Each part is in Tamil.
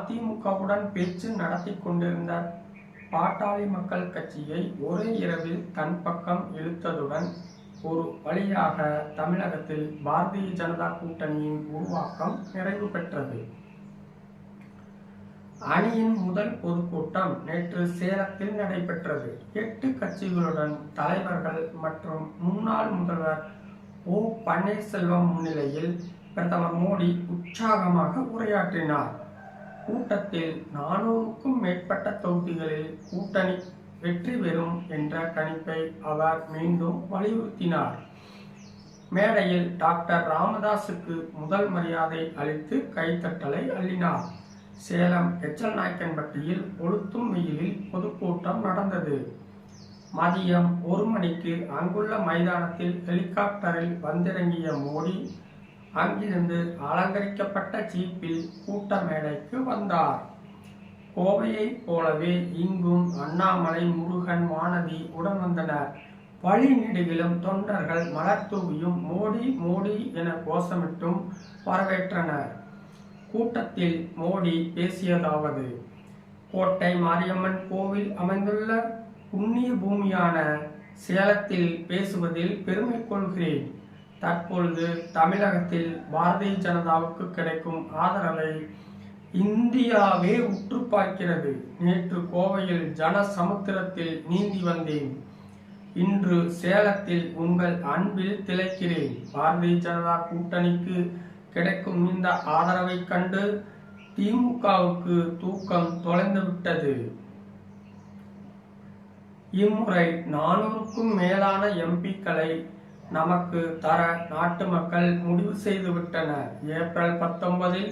அதிமுகவுடன் பேச்சு நடத்திக் கொண்டிருந்த பாட்டாளி மக்கள் கட்சியை ஒரே இரவில் தன் பக்கம் இழுத்ததுடன் ஒரு வழியாக தமிழகத்தில் பாரதிய ஜனதா கூட்டணியின் உருவாக்கம் நிறைவு பெற்றது. அணியின் முதல் பொதுக்கூட்டம் நேற்று சேலத்தில் நடைபெற்றது. எட்டு கட்சிகளுடன் தலைவர்கள் மற்றும் முன்னாள் முதல்வர் ஓ பன்னீர்செல்வம் முன்னிலையில் பிரதமர் மோடி உற்சாகமாக உரையாற்றினார். கூட்டத்தில் நானூறுக்கும் மேற்பட்ட தொகுதிகளில் கூட்டணி வெற்றி பெறும் என்ற கணிப்பை அவர் மீண்டும் வலியுறுத்தினார். மேடையில் டாக்டர் ராமதாசுக்கு முதல் மரியாதை அளித்து கைத்தட்டலை அள்ளினார். சேலம் எச்சல் நாயக்கன்பட்டியில் கொளுத்தும் வெயிலில் பொதுக்கூட்டம் நடந்தது. மதியம் ஒரு மணிக்கு அங்குள்ள மைதானத்தில் ஹெலிகாப்டரில் வந்திறங்கிய மோடி அங்கிருந்து அலங்கரிக்கப்பட்ட ஜீப்பில் கூட்ட மேடைக்கு வந்தார். கோவையைப் போலவே இங்கும் அண்ணாமலை முருகன் வானதி உடன் வந்தனர். வழி நெடுகிலும் தொண்டர்கள் மலர் தூவியும் மோடி மோடி என கோஷமிட்டும் வரவேற்றனர். கூட்டத்தில் மோடி பேசியதாவது கோட்டை மாரியம்மன் கோவில் அமைந்துள்ள புண்ணிய பூமியான சேலத்தில் பேசுவதில் பெருமை கொள்கிறேன். தற்பொழுது தமிழகத்தில் பாரதிய ஜனதாவுக்கு கிடைக்கும் ஆதரவை இந்தியாவே உற்று பார்க்கிறது நேற்று கோவையில் ஜன சமுத்திரத்தில் நீந்தி வந்தேன். இன்று சேலத்தில் உங்கள் அன்பில் திளைக்கிறேன். பாரதிய ஜனதா கூட்டணிக்கு கிடைக்கும் இந்த ஆதரவை கண்டு திமுகவுக்கு தூக்கம் தொலைந்துவிட்டது. இம்முறை நானூறுக்கும் மேலான எம்பிக்களை நமக்கு தர நாட்டு மக்கள் முடிவு செய்து விட்டனர் ஏப்ரல் பத்தொன்பதில்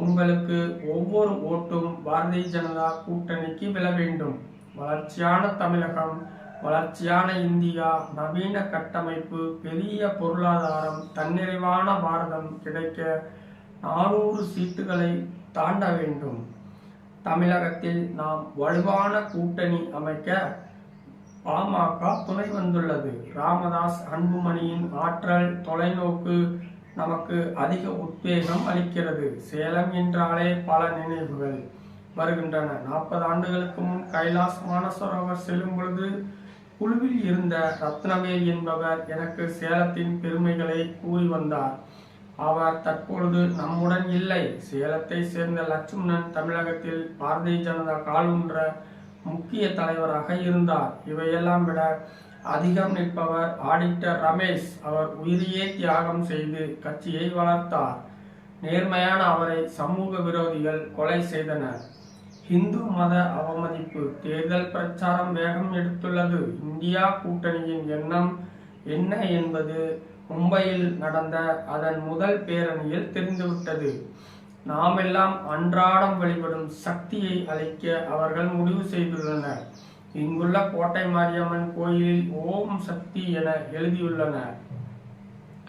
உங்களுக்கு ஒவ்வொரு ஓட்டும் பாரதிய ஜனதா கூட்டணிக்கு விழ வேண்டும். வளர்ச்சியான தமிழகம் வளர்ச்சியான இந்தியா நவீன கட்டமைப்பு பெரிய பொருளாதாரம் தன்னிறைவான பாரதம் கிடைக்க நானூறு சீட்டுகளை தாண்ட வேண்டும். தமிழகத்தில் நாம் வலுவான கூட்டணி அமைக்க பாமக துணை வந்துள்ளது. ராமதாஸ் அன்புமணியின் ஆற்றல் தொலைநோக்கு நமக்கு அதிக உத்வேகம் அளிக்கிறது. சேலம் என்றாலே பல நினைவுகள் வருகின்றன. நாற்பது ஆண்டுகளுக்கு முன் கைலாஸ் மானசரோவர் செல்லும் பொழுது குழுவில் இருந்த ரத்னவேல் என்பவர் எனக்கு சேலத்தின் பெருமைகளை கூறி வந்தார். அவர் தற்பொழுது நம்முடன் இல்லை. சேலத்தை சேர்ந்த லட்சுமணன் தமிழகத்தில் பாரதிய ஜனதா காலூன்ற முக்கிய தலைவராக இருந்தார். இவையெல்லாம் விட அதிகம் நிற்பவர் ஆடிட்டர் ரமேஷ். அவர் உயிரியே தியாகம் செய்து கட்சியை வளர்த்தார். நேர்மையான அவரை சமூக விரோதிகள் கொலை செய்தனர். இந்து மத அவமதிப்பு தேர்தல் பிரச்சாரம் வேகம் எடுத்துள்ளது. இந்தியா கூட்டணியின் எண்ணம் என்ன என்பது மும்பையில் நடந்த அதன் முதல் பேரணியில் தெரிந்துவிட்டது. நாமெல்லாம் அன்றாடம் வழிபடும் சக்தியை அளிக்க அவர்கள் முடிவு செய்துள்ளனர். இங்குள்ள கோட்டை மாரியம்மன் கோயிலில் ஓம் சக்தி என எழுதியுள்ளனர்.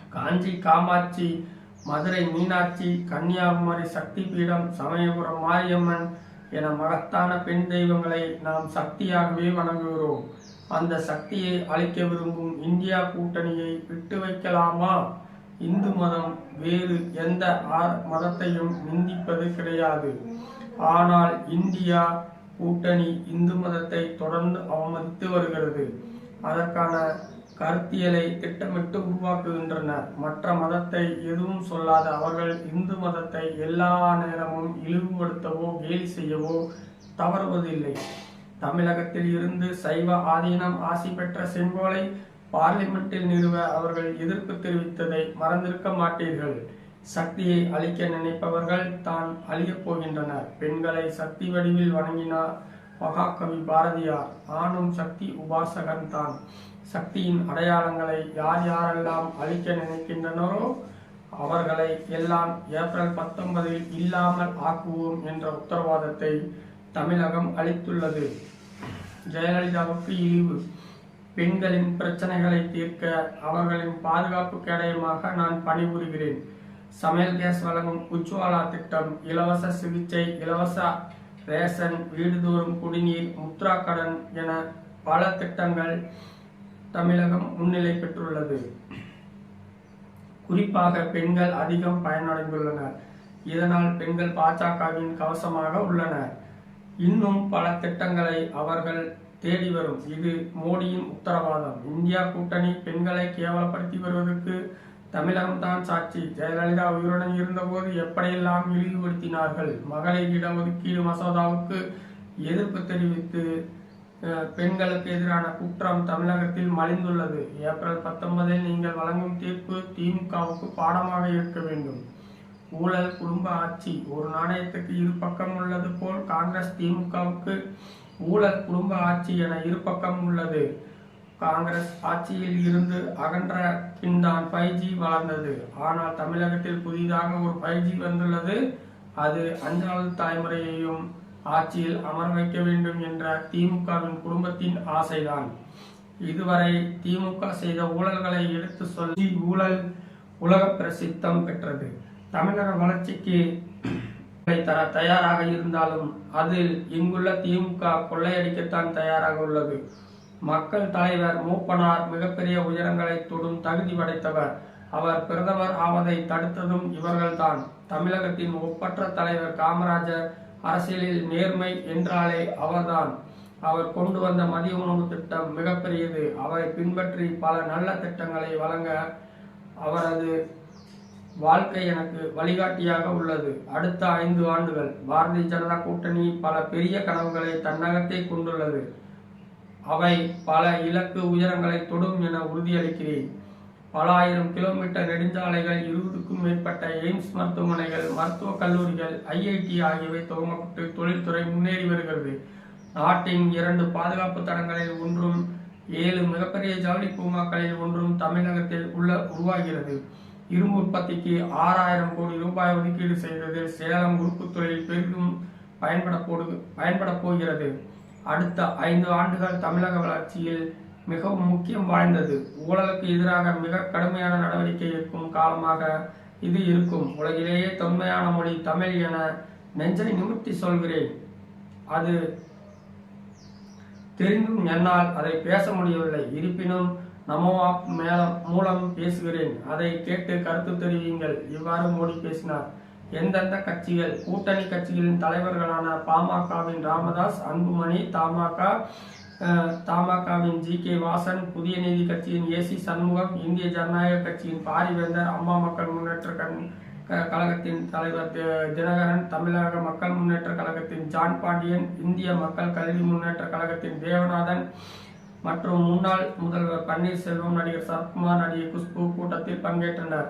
காஞ்சி காமாட்சி மதுரை மீனாட்சி கன்னியாகுமரி சக்தி பீடம் சமயபுரம் மாரியம்மன் என மகத்தான பெண் தெய்வங்களை நாம் சக்தியாகவே வணங்குகிறோம். அந்த சக்தியை அளிக்க விரும்பும் இந்தியா கூட்டணியை விட்டு வைக்கலாமா? இந்து மதம் வேறு எந்த மதத்தையும் நிந்திப்பது கிடையாது. ஆனால் இந்தியா கூட்டணி இந்து மதத்தை தொடர்ந்து அவமதித்து வருகிறது. அதற்கான கருத்தியலை திட்டமிட்டு உருவாக்குகின்றனர் மற்ற மதத்தை எதுவும் சொல்லாத அவர்கள் இந்து மதத்தை எல்லா நேரமும் இழிவுபடுத்தவோ கேலி செய்யவோ தவறுவதில்லை. தமிழகத்தில் இருந்து சைவ ஆதீனம் ஆசி பெற்ற செங்கோலை பார்லிமெண்டில் நிறுவ அவர்கள் எதிர்ப்பு தெரிவித்ததை மறந்திருக்க மாட்டீர்கள். சக்தியை அழிக்க நினைப்பவர்கள் தான் அழியப் போகின்றனர். பெண்களை சக்தி வடிவில் வணங்கினார் மகாகவி பாரதியார். ஆணும் சக்தி உபாசகன் தான். சக்தியின் அடையாளங்களை யார் யாரெல்லாம் அழிக்க நினைக்கின்றனரோ அவர்களை எல்லாம் ஏப்ரல் பத்தொன்பதில் இல்லாமல் ஆக்குவோம் என்ற உத்தரவாதத்தை தமிழகம் அளித்துள்ளது. ஜெயலலிதாவுக்கு இழிவு. பெண்களின் பிரச்சனைகளை தீர்க்க அவர்களின் பாதுகாப்பு கேடயமாக நான் பணிபுரிகிறேன். சமையல் கேஸ் வழங்கும் உஜ்வாலா திட்டம் இலவச சிகிச்சை இலவச ரேஷன் வீடுதோறும் குடிநீர் முத்ரா கடன் என பல திட்டங்கள் தமிழகம் முன்னிலை பெற்றுள்ளது. குறிப்பாக பெண்கள் அதிகம் பயனடைந்துள்ளனர். இதனால் பெண்கள் பாஜகவின் கவசமாக உள்ளனர். இன்னும் பல திட்டங்களை அவர்கள் தேடி வரும். இது மோடியின் உத்தரவாதம். இந்தியா கூட்டணி பெண்களை கேவலப்படுத்தி வருவதற்கு தமிழகம்தான் சாட்சி. ஜெயலலிதா உயிருடன் இருந்தபோது எப்படியெல்லாம் இழிவுபடுத்தினார்கள்? மகளிர் இடஒதுக்கீடு மசோதாவுக்கு எதிர்ப்பு தெரிவித்து அஹ், பெண்களுக்கு எதிரான குற்றம் தமிழகத்தில் மலிந்துள்ளது. ஏப்ரல் பத்தொன்பதில் நீங்கள் வழங்கும் தீர்ப்பு திமுகவுக்கு பாடமாக இருக்க வேண்டும். ஊழல் குடும்ப ஆட்சி. ஒரு நாணயத்துக்கு இரு பக்கம் உள்ளது போல் காங்கிரஸ் திமுகவுக்கு ஊழல் குடும்ப ஆட்சி என இருபக்கம் உள்ளது. காங்கிரஸ் ஆட்சியில் இருந்து அகன்ற பின்தான் ஃபைவ் ஜி வளர்ந்தது. ஆனால் தமிழகத்தில் புதிதாக ஒரு ஃபைவ் ஜி வந்துள்ளது. அது அஞ்சாவது தலைமுறையையும் ஆட்சியில் அமர வைக்க வேண்டும் என்ற திமுகவின் குடும்பத்தின் ஆசைதான். இதுவரை திமுக செய்த ஊழல்களை எடுத்து சொல்லி ஊழல் உலக பிரசித்தம் பெற்றது. தமிழக வளர்ச்சிக்கு தர தயாராக இருந்தாலும் அதில் இங்குள்ள திமுக கொள்ளையடிக்கத்தான் தயாராக உள்ளது. மக்கள் தலைவர் மூப்பனார் மிகப்பெரிய உயரங்களை தொடும் தகுதி படைத்தவர். அவர் பிரதமர் ஆவதை தடுத்ததும் இவர்கள்தான். தமிழகத்தின் ஒப்பற்ற தலைவர் காமராஜர் அரசியலில் நேர்மை என்றாலே அவர்தான். அவர் கொண்டு வந்த மதிய உணவு திட்டம் மிகப்பெரியது. அவரை பின்பற்றி பல நல்ல திட்டங்களை வழங்க அவரது வாழ்க்கை எனக்கு வழிகாட்டியாக உள்ளது. அடுத்த ஐந்து ஆண்டுகள் பாரதிய ஜனதா கூட்டணி பல பெரிய கனவுகளை தன்னகத்தை கொண்டுள்ளது. அவை பல இலக்கு உயரங்களை தொடும் என உறுதியளிக்கிறேன். பல ஆயிரம் கிலோமீட்டர் நெடுஞ்சாலைகள் இருபதுக்கும் மேற்பட்ட எய்ம்ஸ் மருத்துவமனைகள் மருத்துவக் கல்லூரிகள் ஐஐடி ஆகியவை துவங்கப்பட்டு தொழில்துறை முன்னேறி வருகிறது. நாட்டின் இரண்டு பாதுகாப்பு தடங்களில் ஒன்றும் ஏழு மிகப்பெரிய ஜவுளி பூங்காக்களில் ஒன்றும் தமிழகத்தில் உள்ள உருவாகிறது. இரும்பு உற்பத்திக்கு ஆறாயிரம் கோடி ரூபாய் ஒதுக்கீடு செய்தது சேலம் உறுப்பு தொழில் பெரிதும் பயன்பட போடு பயன்பட போகிறது. அடுத்த ஐந்து ஆண்டுகள் தமிழக வளர்ச்சியில் மிகவும் முக்கியம் வாய்ந்தது. ஊழலுக்கு எதிராக மிக கடுமையான நடவடிக்கை எடுக்கும் காலமாக இது இருக்கும். உலகிலேயே தொன்மையான மொழி தமிழ் என நெஞ்சை நிமிர்த்தி சொல்கிறேன். அது தெரிந்தும் என்னால் அதை பேச முடியவில்லை. இருப்பினும் நமோ ஆப் மேலம் மூலம் பேசுகிறேன். அதை கேட்டு கருத்து தெரிவியுங்கள். இவ்வாறு மோடி பேசினார். எந்தெந்த கட்சிகள்? கூட்டணி கட்சிகளின் தலைவர்களான பாமகவின் ராமதாஸ் அன்புமணி தமாக அஹ், தமாகவின் ஜி. கே. வாசன் புதிய நீதி கட்சியின் ஏசி சண்முகம் இந்திய ஜனநாயக கட்சியின் பாரிவேந்தர் அம்மா மக்கள் முன்னேற்ற கண் க- கழகத்தின் தலைவர் தினகரன் தமிழக மக்கள் முன்னேற்ற கழகத்தின் ஜான் பாண்டியன் இந்திய மக்கள் கல்வி முன்னேற்ற கழகத்தின் தேவநாதன் மற்றும் முன்னாள் முதல்வர் பன்னீர்செல்வம் நடிகர் சரத்குமார் நடிகை குஷ்பு கூட்டத்தில் பங்கேற்றனர்.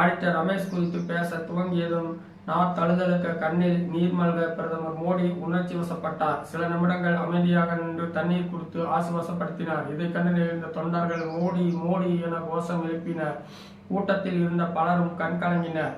ஆடிட்டர் ரமேஷ் குறித்து பேச துவங்கியதும் நான் தழுதலுக்க கண்ணில் நீர் மல்க பிரதமர் மோடி உணர்ச்சி வசப்பட்டார். சில நிமிடங்கள் அமைதியாக நின்று தண்ணீர் கொடுத்து ஆசுவாசப்படுத்தினார். இதை கண்டு இருந்த தொண்டர்கள் மோடி மோடி என கோஷம் எழுப்பினர். கூட்டத்தில் இருந்த பலரும் கண்கலங்கினர்.